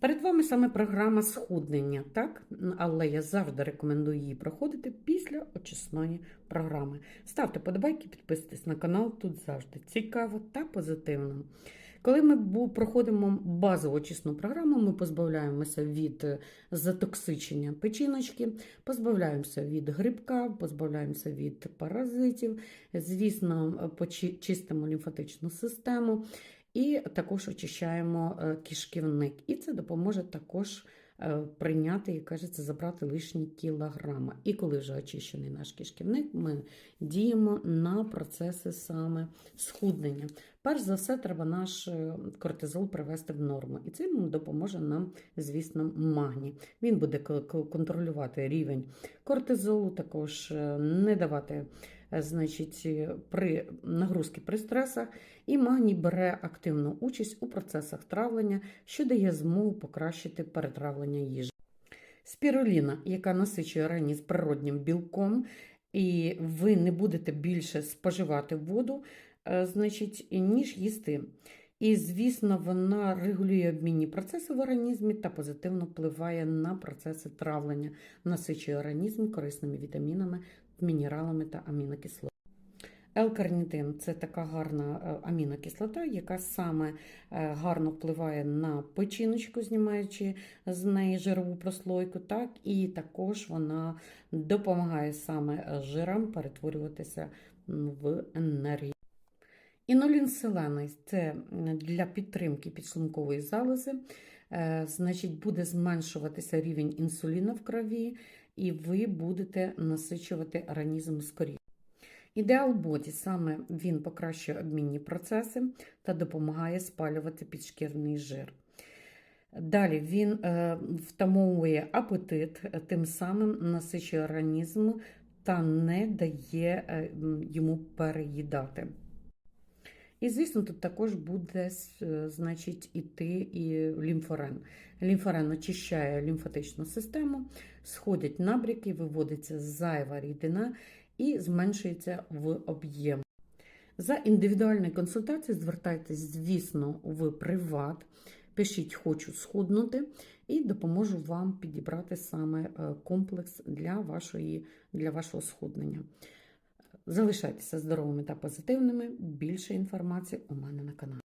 Перед вами саме програма схуднення, так? Але я завжди рекомендую її проходити після очисної програми. Ставте подобайки, підписуйтесь на канал, тут завжди цікаво та позитивно. Коли ми проходимо базову очисну програму, ми позбавляємося від е, затоксичення печіночки, позбавляємося від грибка, позбавляємося від паразитів, звісно, почи- чистимо лімфатичну систему. І також очищаємо е, кишківник. І це допоможе також е, прийняти, як кажеться, забрати лишні кілограма. І коли вже очищений наш кишківник, ми діємо на процеси саме схуднення. Перш за все, треба наш е, кортизол привести в норму. І цим допоможе нам, звісно, магній. Він буде контролювати рівень кортизолу, також не давати. Значить, е, при нагрузки при стресах, і магній бере активну участь у процесах травлення, що дає змогу покращити перетравлення їжі. Спіруліна, яка насичує організм природнім білком, і ви не будете більше споживати воду, е, значить, ніж їсти. І, звісно, вона регулює обмінні процеси в організмі та позитивно впливає на процеси травлення, насичує організм корисними вітамінами, мінералами та амінокислотами. L-карнітин – це така гарна е, амінокислота, яка саме е, гарно впливає на печіночку, знімаючи з неї жирову прослойку, так і також вона допомагає саме е, жирам перетворюватися в енергію. Інулін селений – це для підтримки підшлункової залози, значить, буде зменшуватися рівень інсуліну в крові, і ви будете насичувати організм скоріше. Ідеал боді саме він покращує обмінні процеси та допомагає спалювати підшкірний жир. Далі він е, втамовує апетит, е, тим самим насичує організм та не дає е, йому переїдати. І, звісно, тут також буде е, значить, іти і лімфорен. Лімфорен очищає лімфатичну систему, сходять набряки, виводиться зайва рідина і зменшується в об'єм. За індивідуальною консультацією звертайтесь, звісно, в приват. Пишіть Хочу схуднути і допоможу вам підібрати саме е, комплекс для, вашої, для вашого схуднення. Залишайтеся здоровими та позитивними. Більше інформації у мене на каналі.